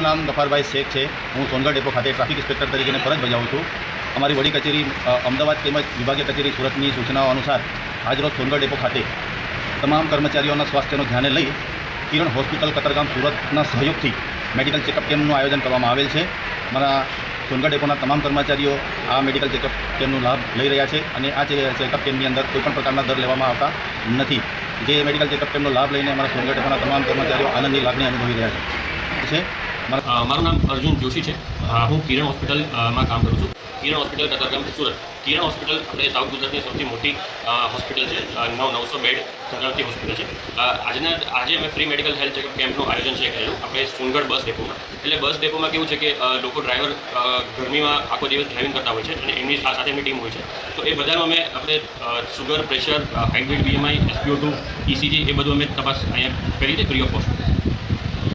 મારું નામ ગફારભાઈ શેખ છે. હું સોનગઢ ડેપો ખાતે ટ્રાફિક ઇન્સ્પેક્ટર તરીકે ફરજ બજાવું છું. અમારી વડી કચેરી અમદાવાદ તેમજ વિભાગીય કચેરી સુરતની સૂચનાઓ અનુસાર આજરોજ સોનગઢ ડેપો ખાતે તમામ કર્મચારીઓના સ્વાસ્થ્યનું ધ્યાને લઈ કિરણ હોસ્પિટલ, કતરગામ, સુરતના સહયોગથી મેડિકલ ચેકઅપ કેમ્પનું આયોજન કરવામાં આવેલ છે. મારા સોનગઢ ડેપોના તમામ કર્મચારીઓ આ મેડિકલ ચેકઅપ કેમ્પનો લાભ લઈ રહ્યા છે અને આ ચેકઅપ કેમ્પની અંદર કોઈપણ પ્રકારના દર લેવામાં આવતા નથી. જે મેડિકલ ચેકઅપ કેમ્પનો લાભ લઈને અમારા સોનગઢ ડેપોના તમામ કર્મચારીઓ આનંદની લાગણી અનુભવી રહ્યા છે. મારા નામ અર્જુન જોશી છે. હું કિરણ હોસ્પિટલમાં કામ કરું છું. કિરણ હોસ્પિટલ, કતારગામ, સુરત. કિરણ હોસ્પિટલ આપણે સાઉથ ગુજરાતની સૌથી મોટી હોસ્પિટલ છે. નવ, નવસો બેડ ધરાવતી હોસ્પિટલ છે. આજના આજે અમે ફ્રી મેડિકલ હેલ્થ ચેકઅપ કેમ્પનું આયોજન છે કરેલું આપણે સોનગઢ બસ ડેપોમાં. એટલે બસ ડેપોમાં કેવું છે કે લોકો ડ્રાઈવર ગરમીમાં આખો દિવસ ડ્રાઇવિંગ કરતા હોય છે અને એમની સાથે એમની ટીમ હોય છે. તો એ બધાનું અમે આપણે sugar pressure hybrid BMI SPO two ECG એ બધું અમે તપાસ અહીંયા કરી છે ફ્રી ઓફ કોસ્ટ